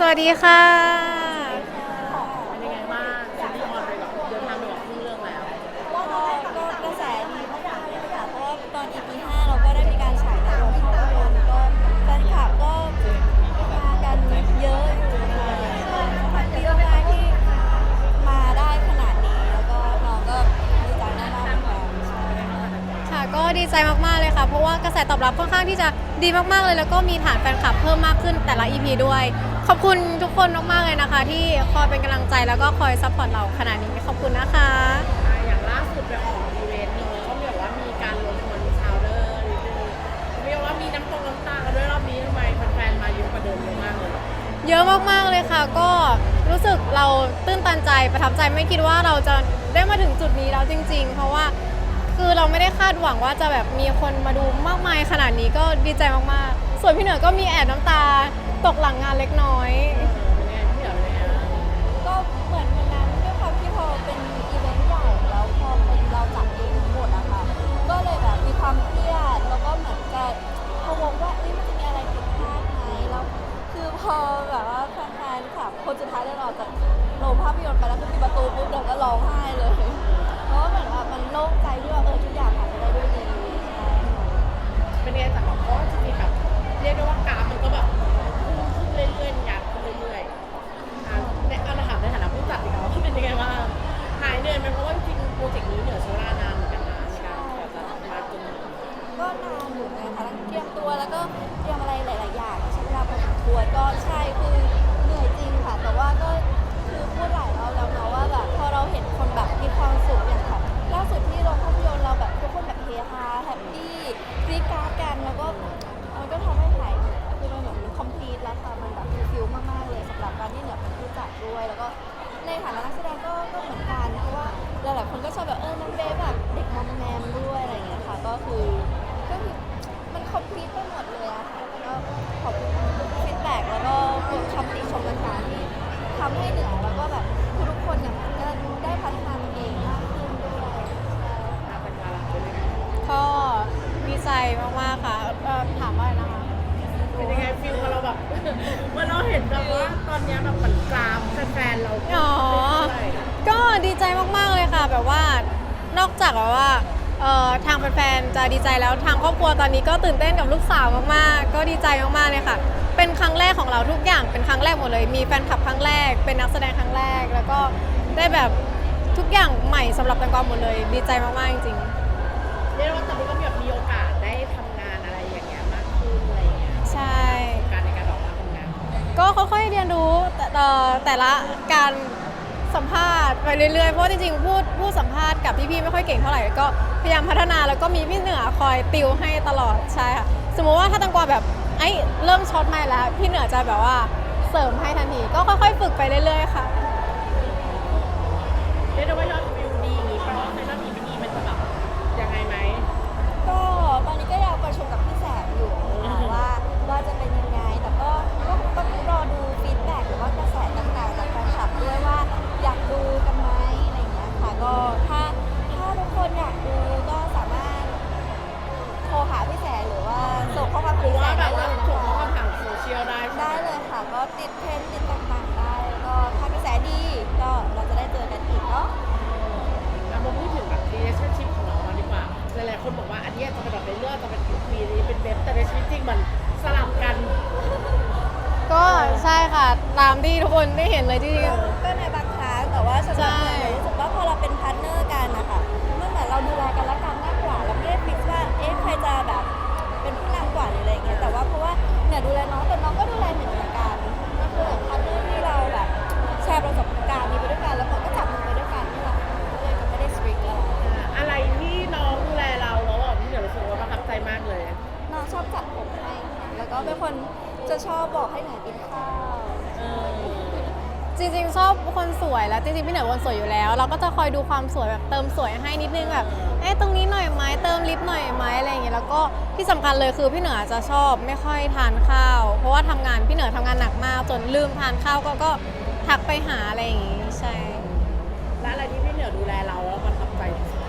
สวัสดีค่ะ เป็นยังไงบ้างซีรีส์ออนไปแบบเดินทางไปแบบครึ่งเรื่องแล้วก็ก็กระแสดีมากๆเลยค่ะ เพราะว่าตอน EP 5เราก็ได้มีการฉายในโรงภาพยนตร์ก็แฟนคลับก็มากันเยอะอยู่ค่ะก็แฮปปี้มากๆที่มาได้ขนาดนี้ แล้วก็น้องก็ดีใจมากๆเหมือนกันใช่ค่ะค่ะก็ดีใจมากๆเลยค่ะ เพราะว่ากระแสตอบรับค่อนข้างที่จะดีมากๆเลย แล้วก็มีฐานแฟนคลับเพิ่มมากขึ้นแต่ละ EP ด้วย ขอบคุณทุกคนมากๆเลยนะคะ ที่คอยเป็นกำลังใจแล้วก็คอยซัพพอร์ตเราขนาดนี้ขอบคุณนะคะอย่างล่าสุดไปออกอีเวนต์เนอะเขาแบบว่ามีการรวมคนชาวเดอร์นิดนึงเรียกว่ามีน้ำตรงน้ำตากันด้วยรอบนี้ทำไมแฟนๆมาเยอะกว่าเดิมเยอะมากเลยเยอะมากๆเลยค่ะ ก็รู้สึกเราตื้นตันใจประทับใจไม่คิดว่าเราจะได้มาถึงจุดนี้แล้วจริง ๆ เพราะว่าคือเราไม่ได้คาดหวังว่าจะแบบมีคนมาดูมากมายขนาดนี้ก็ดีใจมากๆ ส่วนพี่เหนือก็มีแอบน้ำตา ตกหลังงานเล็กน้อยเป็นไงพี่เดี๋ยวเลยนะก็เหมือนวันนั้นด้วยความที่พอเป็นอีเวนต์ใหญ่แล้วพอเป็นเราจัดเองทั้งหมดอะค่ะ ก็เลยแบบมีความเครียดแล้วก็เหมือนจะพะวงว่าเอ้ยมันจะมีอะไรผิดพลาดไหมแล้วคือพอแบบว่าแฟนๆค่ะคนสุดท้ายเดินออกจากโรงภาพยนตร์ไปแล้วก็ปิดประตูปุ๊บเดี๋ยวก็ร้องไห้เลยเพราะว่าเหมือนว่ามันโล่งใจที่ว่าเออทุกอย่างผ่านไปได้ด้วยดีใช่ค่ะเป็นไงจากแบบเพราะว่าจริงๆแบบเรียกได้ว่ากราฟมันก็แบบพุ่งขึ้น เรื่อยๆยันขึ้นเรื่อยๆอะในเอาละถามในฐานะผู้จัดดีกว่าว่าเป็นยังไงบ้างหายเหนื่อยไหมเพราะว่าจริงๆโปรเจกต์นี้เหนือใช้เวลานานเหมือนกันนะในการกว่าจะมาจนถึงก็นานอยู่นะคะทั้งเตรียมตัวแล้วก็เตรียมอะไรหลาย ๆ อย่างใช้เวลาพอสมควรก็ใช่ ดีใจมากๆเลยค่ะ แบบว่านอกจากแบบว่าเอ่อทางแฟนๆจะดีใจแล้วทางครอบครัวตอนนี้ก็ตื่นเต้นกับลูกสาวมากๆ ก็ดีใจมากๆเลยค่ะ เป็นครั้งแรกของเราทุกอย่างเป็นครั้งแรกหมดเลย มีแฟนคลับครั้งแรก เป็นนักแสดงครั้งแรก แล้วก็ได้แบบทุกอย่างใหม่สำหรับแตงกวาหมดเลย ดีใจมากๆจริงๆเรียกได้ว่าตอนนี้ก็มีแบบมีโอกาสได้ทำงานอะไรอย่างเงี้ยมากขึ้นอะไรอย่างเงี้ยใช่ การในการออกมาทำงานก็ค่อยๆเรียนรู้แต่เอ่อแต่ละการ สัมภาษณ์ไปเรื่อยๆ เพราะจริงๆ พูดพูดสัมภาษณ์กับพี่ๆ ไม่ค่อยเก่งเท่าไหร่ ก็พยายามพัฒนาแล้วก็มีพี่เหนือคอยติวให้ตลอดใช่ค่ะ สมมุติว่าถ้าตังกวาแบบไอ้เริ่มช็อตไม่แล้ว พี่เหนือจะแบบว่าเสริมให้ทันทีก็ค่อยๆ ฝึกไปเรื่อยๆ ค่ะ เรียกได้ว่ายอดวิวดีอย่างงี้แปลว่าในรอบนี้ไม่ดีมันจะแบบยังไงไหม ก็ตอนนี้ก็ยังประชุมกับ ชีวิตจริงมันสลับกัน ก็ใช่ค่ะ ตามที่ทุกคนได้เห็นเลยจริงๆก็ในบางครั้งแต่ว่าสำหรับใช่เหนือรู้สึกว่าพอเราเป็นพาร์ทเนอร์กันนะคะมันเหมือนเราดูแลกันและกันมากกว่าเราไม่ได้ฟิกว่าเอ๊ะใครจะแบบเป็นผู้นำกว่าหรืออะไรอย่างเงี้ยแต่ว่าเพราะว่าเหนือดูแลน้องแต่น้องก็ดูแลเหนือเหมือนกันมัน แล้วจริงๆพี่เหนือคนสวยอยู่แล้ว เราก็จะคอยดูความสวยแบบเติมสวยให้นิดนึงแบบเอ้ตรงนี้หน่อยไหมเติมลิปหน่อยไหมอะไรอย่างเงี้ยแล้วก็ที่สำคัญเลยคือพี่เหนือจะชอบไม่ค่อยทานข้าว เพราะว่าทำงานพี่เหนือทำงานหนักมาก จนลืมทานข้าวก็ก็ทักไปหาอะไรอย่างงี้ใช่และอะไรที่พี่เหนือดูแลเราแล้วประทับใจที่สุด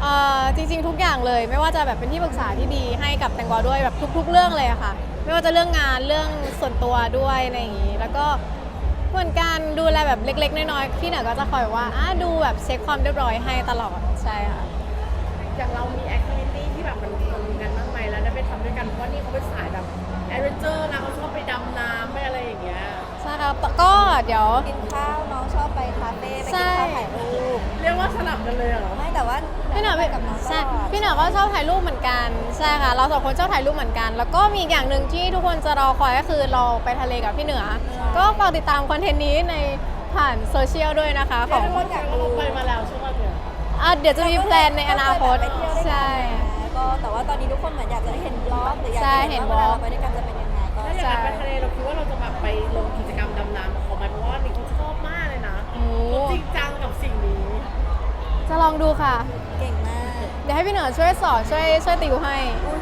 เอ่อจริงๆทุกอย่างเลย ไม่ว่าจะแบบเป็นที่ปรึกษาที่ดีให้กับแตงกวาด้วยแบบทุก ๆ เรื่องเลยอะค่ะ ไม่ว่าจะเรื่องงานเรื่องส่วนตัวด้วยอะไรอย่างนี้ แล้วก็ เหมือนการดูแลแบบเล็ก ๆ น้อยๆพี่เหนือก็จะคอยว่าอะดูแบบเช็คความเรียบร้อยให้ตลอดใช่ค่ะ อย่างเรามีแอคทิวิตี้ที่แบบมันมันกันมากมายแล้วได้ไปทำด้วยกันเพราะว่านี่เขาเป็นสายแบบแอดเวนเจอร์นะเขาชอบไปดำน้ำไปอะไรอย่างเงี้ย ใช่ครับแต่ก็เดี๋ยว กินข้าวน้องชอบไปคาเฟ่ไปใช่กินข้าวถ่ายรูปเรียกว่าสลับกันเลยเหรอ ไม่แต่ว่าพี่เหนือไปกับน้องตใช่ลอดพี่เหนือก็ชอบถ่ายรูปเหมือนกันใช่ค่ะ เราสองคนชอบถ่ายรูปเหมือนกัน แล้วก็มีอีกอย่างหนึ่งที่ทุกคนจะรอคอยก็คือเราไปทะเลกับพี่เหนือ ก็ฝากติดตามคอนเทนต์นี้ในผ่านโซเชียลด้วยนะคะขเรียอกงได้ว่าจากเราไปมาแล้วใช่ไหมเนี่ยอะเดี๋ยวจะมีแพลนในอนาคต ก็เคยแบบไปเที่ยวด้วยกันใช่ นะก็แต่ว่าตอนนี้ทุกคนเหมือนอยากจะได้เห็นบล็อกหรืออยากใช่จะเห็เห็นนบล็ว่าอกเวลาเราไปด้วยกันจะเป็นยังไง ค่ะ เก่งมากเดี๋ยวให้พี่เหนือช่วยสอนช่วยช่วยติวให้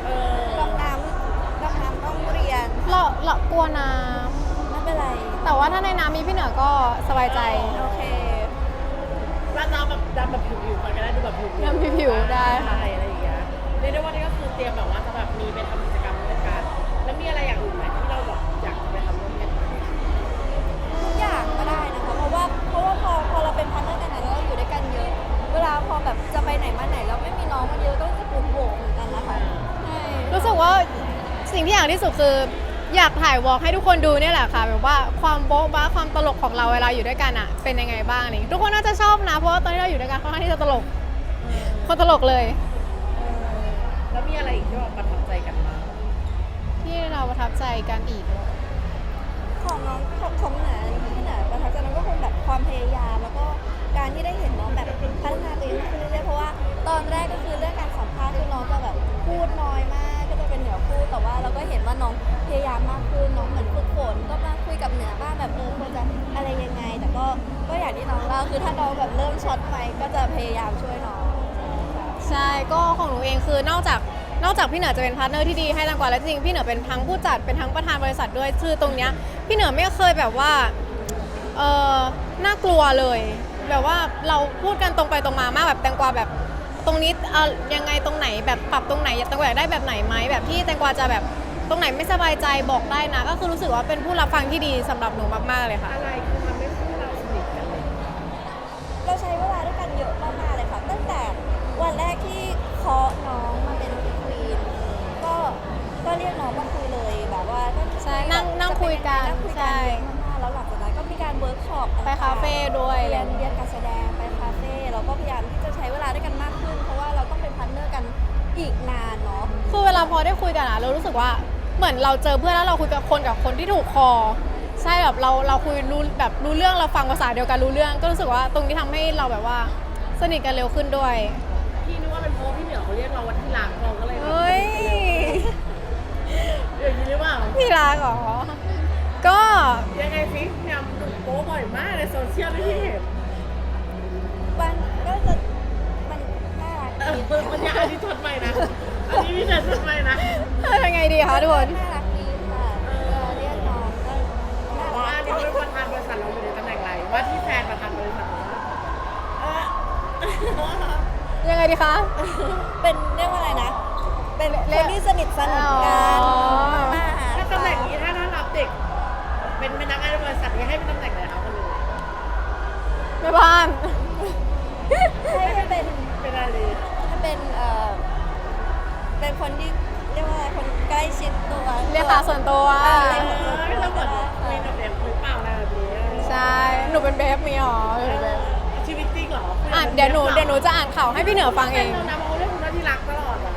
เออดำน้ำดำน้ำต้องเรียน เราเรากลัวน้ไม่เป็นไรำแต่ว่าถ้าในน้ำมีพี่เหนือก็สบายใจโอเคแล้วน้ำแบบดำแบบผิวๆไปก็ได้ดูแบบผิวๆดำผิวๆได้ค่ะใช่อะไรอย่างเงี้ยเรียกได้ว่านี่ก็คือเตรียมแบบว่าจะแบบมีไปทำกิจกรรมด้วยกัน แล้วมีอะไรอย่างอื่นไหมที่เราแบบอยากจะไปทำร่วมกันไหม ทุกอย่างก็ได้นะคะ เพราะว่าเพราะว่าพอพอเราเป็นพาร์ทเนอร์ เวลาพอแบบจะไปไหนมาไหนแล้วไม่มีน้องมาเยอะก็จะปวดหัวเหมือนกันนะคะใช่รู้สึกว่าสิ่งที่อยากที่สุดคือ อยากถ่ายวอล์กให้ทุกคนดูเนี่ยแหละค่ะแบบว่าความโบ๊ะบ้าความตลกของเราเวลาอยู่ด้วยกันอะเป็นยังไงบ้างนี่ทุกคนน่าจะชอบนะ เพราะว่าตอนที่เราอยู่ด้วยกันค่อนข้างที่จะตลกคนตลกเลยแล้วมีอะไรอีกที่แบบประทับใจกันบ้างที่เราประทับใจกันอีก ของน้องของของเหนือที่เหนื ก็ของหนูเองคือนอกจากนอกจากพี่เหนือจะเป็นพาร์ทเนอร์ที่ดีให้ตังกวาแล้วจริงๆพี่เหนือเป็นทั้งผู้จัดเป็นทั้งประธานบริษัทด้วยคือตรงเนี้ยพี่เหนือไม่เคยแบบว่าเออน่ากลัวเลย แบบว่าเราพูดกันตรงไปตรงมามากแบบแตงกวาแบบตรงนี้เออยังไงตรงไหนแบบปรับตรงไหนแตงกวาอยากได้แบบไหนไหมแบบที่แตงกวาจะแบบตรงไหนไม่สบายใจบอกได้นะ ก็คือรู้สึกว่าเป็นผู้รับฟังที่ดีสำหรับหนูมากๆเลยค่ะ อะไรคือทำให้คู่เราสนิทกันเลยเราใช้เวลา ก็เรียกน้องมาคุยเลยแบบว่าก็ใช่นั่งนั่งคุยกันนั่งคุยใช่กันเยอะมากๆแล้วหลังจากนั้นก็มีการเวิร์กช็อปต่งๆไปคาเฟ่ด้วย เรียนเรียนการแสดงไปคาเฟ่เราก็พยายามที่จะใช้เวลาด้วยกันมากขึ้น เพราะว่าเราต้องเป็นพาร์ทเนอร์กันอีกนานเนาะ คือเวลาพอได้คุยกันอะเรารู้สึกว่าเหมือนเราเจอเพื่อนแล้วเราคุยกับคนกับคนที่ถูกคอ ใช่แบบเราเราคุยรู้แบบรู้เรื่องเราฟังภาษาเดียวกันรู้เรื่อง ก็รู้สึกว่าตรงนี้ทำให้เราแบบว่าสนิทกันเร็วขึ้นด้วย พี่นึกว่าเป็นเพราะว่าพี่เหนือเขาเรียกเราว่าที่รักเราก็เลยแบบเฮ้ย พี่รักเหรอ ก็ยังไงสิพยายามดูโป๊บ่อยมากในโซเชียลที่เห็นมันก็จะมันน่ารักเอดีอมันอยากอันนี้ชดใหม่นะ อันนี้พี่เหนือชดใหม่นะยังไงดีคะทุกคน น่ารักดีค่ะเออเรียกน้องก็น่าว่ารักนี่เป็นประธานบริษัทเราอยู่ในตำแหน่งอะไรว่าที่แฟนประธานบริษัทเราเออยังไงดีคะ เป็นเรียกว่าอะไรนะ เป็นเรีคยกนที่สนิทสนมกันอ๋อ มากถ้า ตำแหน่งนี้ถ้าถ้ารับเด็ก เป็นพนักงานในบริษัทนี้ให้เป็นตำแหน่งไหนคะคนหนึงแม่บ้าน ให้ให้เป็นเป็นอะไรดีให้เป็นเอ่อเป็นคนที่เรียกว่าอะไรคนใกล้ชิดตัวเรียกขาส่วนตัว เออเออเราเหมือนมีกับเด็กหรือเปล่าอะไรแบบนี้ใช่ หนูเป็นเบฟมีหรอหนูเป็นเบฟชีวิตจริงเหรออะเดี๋ยวหนูเดี๋ยวหนูจะอ่านข่าวให้พี่เหนือฟังเองนะเพราะเขาเรียกคุณว่าที่รักตลอดอะ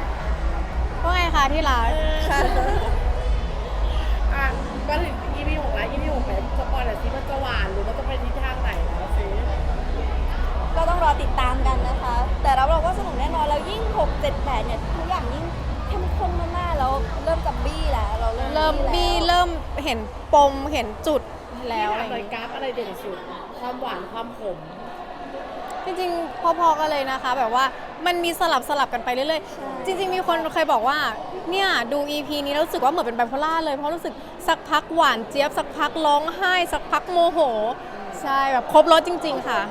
ว่าไงคะที่รัก ค่ะ อะมาถึง EP หกแล้ว EP หกแล้วสปอยล์หน่อยสิมันจะหวานหรือมันจะไปทิศทางไหนนะซิก็ต้องรอติดตามกันนะคะ แต่รับรองว่าสนุกแน่นอนแล้วยิ่ง 6 7 8 เนี่ยทุกอย่างยิ่งเข้มข้นมากๆแล้วเริ่มกับบี้แล้วเราเริ่มเริ่มบี้แล้วเริ่มเห็นปมเห็นจุดแล้วพี่อะไรถามอย่างเลยงี้กราฟอะไรเด่นสุด ความหวานความขม จริงๆพอๆกันเลยนะคะ แบบว่า มันมีสลับสลับกันไปเรื่อยๆ จริง ๆ มีคนเคยบอกว่า เนี่ยดู EP นี้แล้วรู้สึกว่าเหมือนเป็นไบโพล่าเลยเพราะรู้สึกสักพักหวานเจี๊ยบสักพักร้องไห้ สักพักโมโห ใช่แบบครบรถจริง ๆ ค่ะ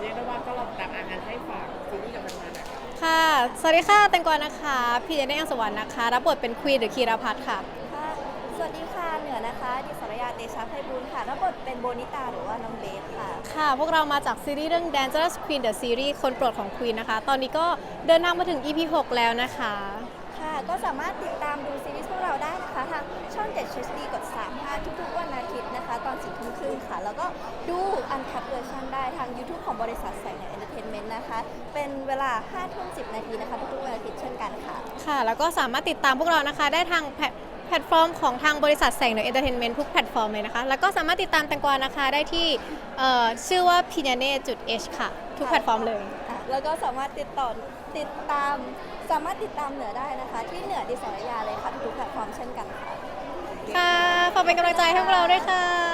เรียกได้ว่าก็ลองตามอ่านงานให้ฝากซีรีส์กับมันมานะคะค่ะ สวัสดีค่ะแตงกวานะคะ พี่เจเน่อังสวรรค์นะคะ รับบทเป็นควีนหรือคีราพัฒน์ค่ะค่ะส วัสดีค่ะ เหนือนะคะดิสรยาเตชะไพบูลย์ค่ะรับบทเป็นโบนิตาหรือว่าน้องเบสค่ะ ค่ะ พวกเรามาจากซีรีส์เรื่อง Dangerous Queen the Series คนโปรดของ Queen นะคะ ตอนนี้ก็เดินทางมาถึง EP 6 แล้วนะคะ ค่ะ ก็สามารถติดตามดูซีรีส์พวกเราได้นะคะทางช่อง7 HD กด 35 ทุกๆ วันอาทิตย์นะคะ ตอน4ทุ่มครึ่งค่ะ แล้วก็ดูอันคัดเวอร์ชันได้ทาง YouTube ของบริษัทแสงเหนือเอนเตอร์เทนเมนต์นะคะ เป็นเวลา5ทุ่ม10 นาทีนะคะทุกๆวันอาทิตย์เช่นกันค่ะ ค่ะ แล้วก็สามารถติดตามพวกเรานะคะได้ทางแพลตแพลตฟอร์มของทางบริษัทแสงเหนือเอนเตอร์เทนเมนต์ทุกแพลตฟอร์มเลยนะคะ แล้วก็สามารถติดตามแตงกวานะคะได้ที่เอ่อชื่อว่า p i n a n e h ค่ะ ทุกแพลตฟอร์มเลยค่ะแล้วก็สามารถติดต่อติดตาม สามารถติดตามเหนือได้นะคะ ที่เหนือดิสรยาเลยค่ะทุกๆแพลตฟอร์มเช่นกันค่ะ ค่ะ ขอเป็นกำลังใจให้พวกเราด้วยค่ะ